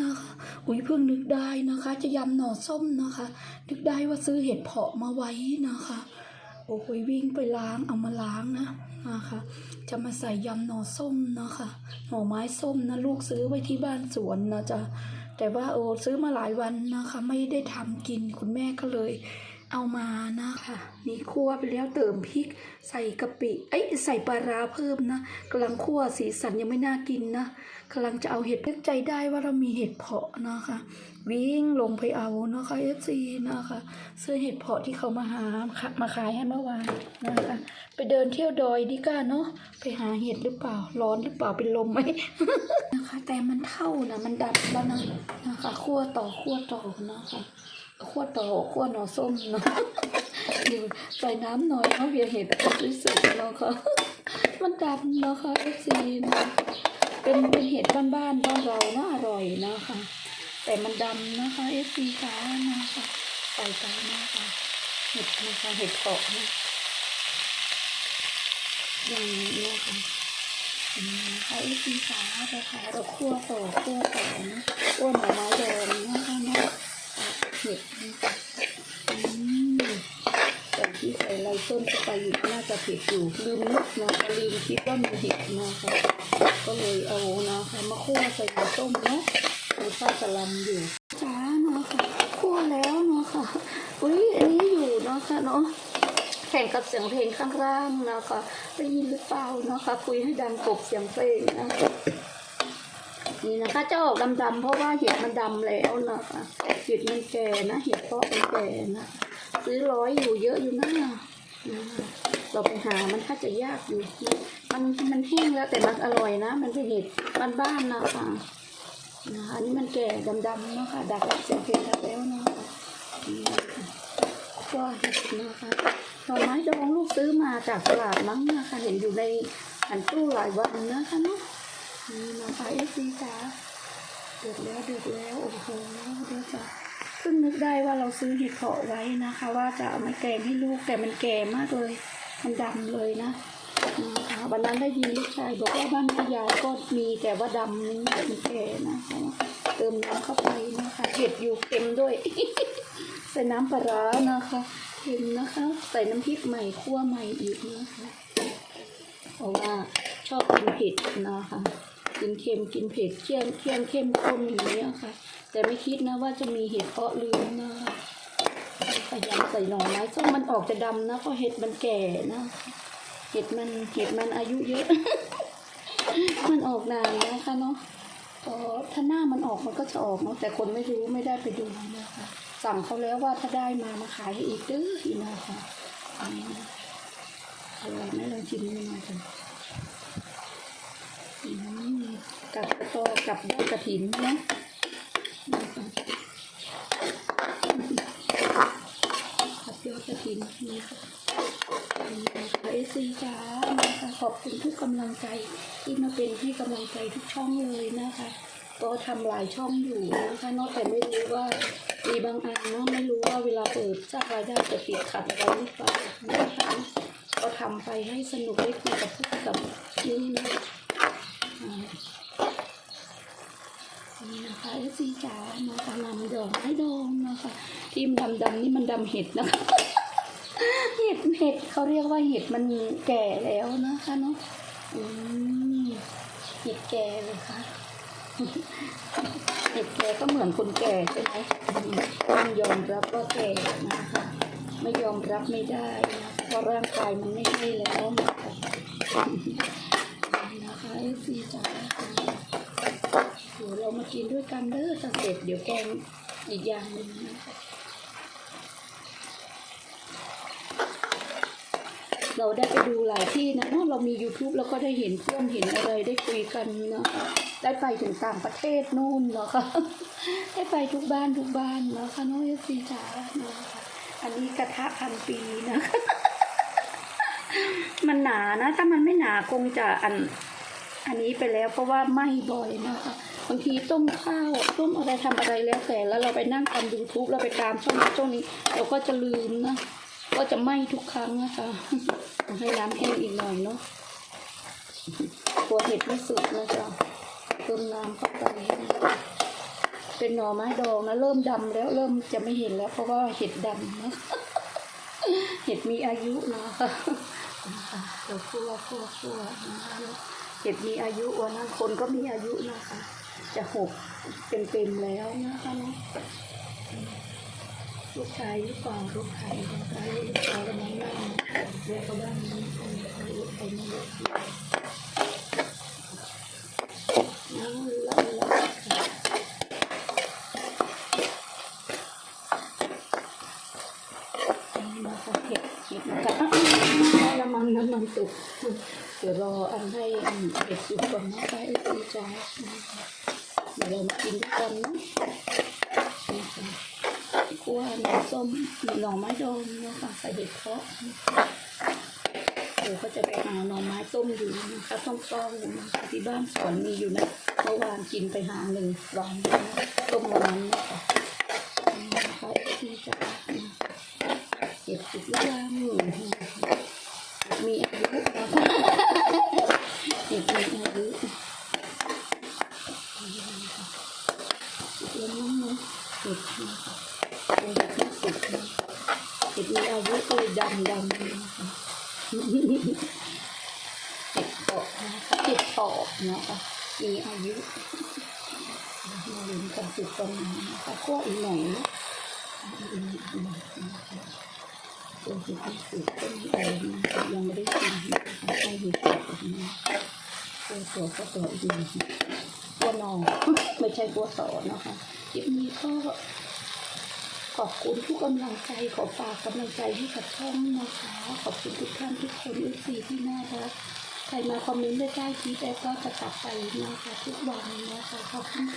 นะคะอุ้ยเพิ่งนึกได้นะคะ จะยำหน่อส้มนะคะ นึกได้ว่าซื้อเห็ดเผาะมาไว้นะคะ โอ้ยวิ่งไปล้างเอามาล้างนะนะคะ จะมาใส่ยำหน่อส้มนะคะ หน่อไม้ส้มนะลูกซื้อไว้ที่บ้านสวนนะจ๊ะแต่ว่าโอ้ซื้อมาหลายวันนะคะ ไม่ได้ทำกินคุณแม่ก็เลย เอามานะคะนี่คั่วไปแล้วเติมพริก ใส่กะปิเอ้ยใส่ปลาร้าเพิ่มนะกำลังคั่วสีสันยังไม่น่ากินนะกำลังจะเอาเห็ดนึกใจได้ว่าเรามีเห็ดเพาะนะคะ วิ่งลงไปเอานะคะเอฟซีนะคะซื้อเห็ดเพาะที่เขามาหามาขายให้เมื่อวานนะคะ ไปเดินเที่ยวดอยดีก้าเนาะไปหาเห็ดหรือเปล่าร้อนหรือเปล่าเป็นลมไหมนะคะ แต่มันเท่านะมันดับแล้วนะนะคะคั่วต่อคั่วต่อนะคะ คั่วต่อคั่วหน่อส้มเนาะเดี๋ยวใส่น้ำหน่อยเนาะเพียเห็ดรู้สึกเนาะค่ะมันดับเนาะค่ะเอฟซีนะเป็นเป็นเห็ดบ้านๆบ้านเราเนาะอร่อยนะคะ แต่มันดำนะคะเอฟซีขานะคะใส่ไปนะคะเห็ดนะคะเห็ดเกาะนะอย่างนี้นะคะนะคะเอฟซีขาเราขาเราคั่วต่อคั่วต่อนะคั่วหน่อไม้แดงนะคะเนาะ เห็ดนะคะอืมแต่ที่ใส่ไรต้นสไปอีกน่าจะเผ็ดอยู่ลืมนึกนะคะลืมคิดว่ามีเห็ดนะคะก็เลยเอานะคะมาคั่วใส่ในต้มเนาะมีข้าวกะลำอยู่จ้าเนาะค่ะคั่วแล้วเนาะค่ะอุ้ยอันนี้อยู่เนาะค่ะเนาะแข่งกับเสียงเพลงข้างล่างนะคะได้ยินหรือเปล่านะคะคุยให้ดังกบเสียงเพลงนะ นี่นะคะจะออกดำๆเพราะว่าเห็ดมันดำแล้วนะคะเห็ดมันแก่นะเห็ดเพาะมันแก่นะ ซื้อร้อยอยู่เยอะอยู่นะเราไปหามันถ้าจะยากอยู่ มันมันแห้งแล้วแต่มันอร่อยนะ มันเป็นเห็ดบ้านๆนะคะนะคะอันนี้มันแก่ดำๆเนาะค่ะดักเสียเพลแล้วเนาะค่ะนี่นะคะก็เห็ดนะคะหน่อไม้ดองลูกซื้อมาจากตลาดมั้งนะคะเห็นอยู่ในหันตู้หลายวันนะคะเนาะ นี่นะคะเอฟซีจ้าเดือดแล้วเดือดแล้วโอ้โหเดือดจ้าเพิ่งนึกได้ว่าเราซื้อเห็ดเผาะไว้นะคะ ว่าจะเอามาแกงให้ลูกแต่มันแก่มากเลย มันดำเลยนะนะคะวันนั้นได้ยินลูกชายบอกว่าบ้านแม่ยายก็มีแต่ว่าดำนี่มันแก่นะคะเติมน้ำเข้าไปนะคะเผ็ดอยู่เค็มด้วย ใส่น้ำปลาร้านะคะเค็มนะคะ ใส่น้ำพริกใหม่คั่วใหม่อีกนะคะเพราะว่าชอบกินเผ็ดนะคะ กินเค็มกินเผ็ดเคี่ยมเคี่ยมเข้มข้นอย่างนี้ค่ะ แต่ไม่คิดนะว่าจะมีเห็ดเพาะลืมนะคะพยายามใส่หน่อไม้ส้มมันออกจะดำนะเพราะเห็ดมันแก่นะเห็ดมันเห็ดมันอายุเยอะ มันออกนานนะคะเนาะพอถ้าหน้ามันออกมันก็จะออกเนาะแต่คนไม่รู้ไม่ได้ไปดูนะคะสั่งเขาแล้วว่าถ้าได้มามาขายให้อีกเด้ออีกนะคะอันนี้นะอร่อยไหมลองชิมดูหน่อยกันอืม กับกระตอกับยอดกระถินนะกับยอดกระถินนี่ค่ะเอซีจ้านะคะขอบคุณทุกกำลังใจที่มาเป็นให้กำลังใจทุกช่องเลยนะคะก็ทำหลายช่องอยู่นะคะนอกแต่ไม่รู้ว่ามีบางอันเนาะไม่รู้ว่าเวลาเปิดสร้างรายได้จะติดขัดอะไรหรือเปล่านะคะก็ทำไปให้สนุกได้คุยกับผู้กับนี่นะ นี่นะคะเอซีจ๋านะคะนำดอกไม้ดองนะคะที่มันดำๆนี่มันดำเห็ดนะคะ เห็ดเห็ดเขาเรียกว่าเห็ดมันแก่แล้วนะคะเนาะอืมเห็ดแก่เลยค่ะเห็ดแก่ก็เหมือนคนแก่ใช่ไหมอืมต้องยอมรับว่าแก่นะคะ ไม่ยอมรับไม่ได้นะเพราะร่างกายมันไม่ให้แล้วนะคะนะคะเอซีจ๋า เดี๋ยวเรามากินด้วยกันเด้อถ้าเสร็จเดี๋ยวแกงอีกอย่างหนึ่งนะเราได้ไปดูหลายที่นะเนาะเรามี YouTube แล้วก็ได้เห็นเพื่อนเห็นอะไรได้คุยกันนะคะได้ไปถึงต่างประเทศนู่นเนาะค่ะได้ไปทุกบ้านทุกบ้านเนาะค่ะน้องเอฟซีจ๋านะคะอันนี้กระทะพันปีนะคะมันหนานะ ถ้ามันไม่หนาคงจะอัน อันนี้ไปแล้วเพราะว่าไหม้บ่อยนะคะ บางทีต้มข้าวต้มอะไรทำอะไรแล้วแต่แล้วเราไปนั่งทำยูทูบเราไปตามช่องช่องนี้ เราก็จะลืมนะก็จะไหม้ทุกครั้งนะคะต้องให้น้ำแห้งอีกหน่อยเนาะตัวเห็ดไม่สุกนะจ๊ะเติมน้ำเข้าไปเป็นหน่อไม้ดองนะเริ่มดำแล้วเริ่มจะไม่เห็นแล้ว เพราะว่าเห็ดดำนะเห็ดมีอายุนะคะนะคะเราคั่วคั่วคั่วเห็ดมีอายุวันนั้นคนก็มีอายุนะคะ จะหกเต็มๆแล้วนะคะเนาะลูกชายหรือเปล่าลูกชายลูกชายลูกชายกำลังนั่งเรียกเขาบ้านนี้คนเขาเรียกไปไม่รู้นั่งเล่าเล่านะคะเห็ดเห็ดนะคะน้ำมันน้ำมันตุก เดี๋ยวรออันให้อันเด็กอยู่ก่อนนะคะไอ้ตีจ้าเดี๋ยวเรามากินด้วยกันนะนะคะคั่วหน่อส้มหน่อไม้ดองนะคะใส่เห็ดเพาะเดี๋ยวเขาจะไปหาหน่อไม้ต้มอยู่นะคะต้มต้มอยู่นะคะที่บ้านสวนมีอยู่นะเมื่อวานกินไปหาหนึ่งวันนะคะต้มวันนั้นนะคะนะคะไอ้ตีจ้า เจ็ดสิบยังมีอายุครับเด็กมีอายุเลี้ยงน้องนะเด็กนะคะเป็นเด็กที่สุดนะ เด็กมีอายุก็เลยดำดำนะคะเด็กเกาะนะคะเด็กเกาะนะคะมีอายุมาลุ้นกันสุดตรงนี้นะคะก็อีหน่อยนะอีกหน่อยนะตัวที่ที่สุดก็มีอะไรยังไม่ได้กินนะคะให้ดูตัวนะคะตัวตัวก็ตัวอีกหนึ่งตัวนองไม่ใช่ตัวสอนนะคะคลิปนี้ก็ ขอบคุณทุกกำลังใจขอฝากกำลังใจให้กับช่องนะคะ ขอบคุณทุกท่านทุกคนอุซีที่น่ารักใครมาคอมเมนต์ได้ใต้คลิปแอร์ก็จะกลับไปนะคะทุกวันนะคะขอบคุณค่ะ